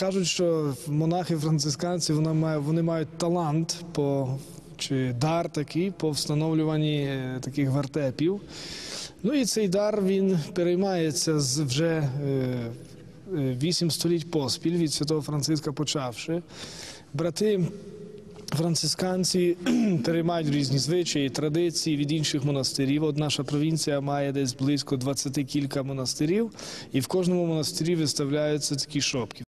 кажуть, що монахи францисканці вони мають, вони мають талант по чи дар такий по встановлюванні е, таких вертепів. Ну і цей дар він переймається з вже е, е, вісім століть поспіль від святого Франциска почавши. Брати францисканці переймають різні звичаї, традиції від інших монастирів. От наша провінція має десь близько 20 кілька монастирів, і в кожному монастирі виставляються такі шопки.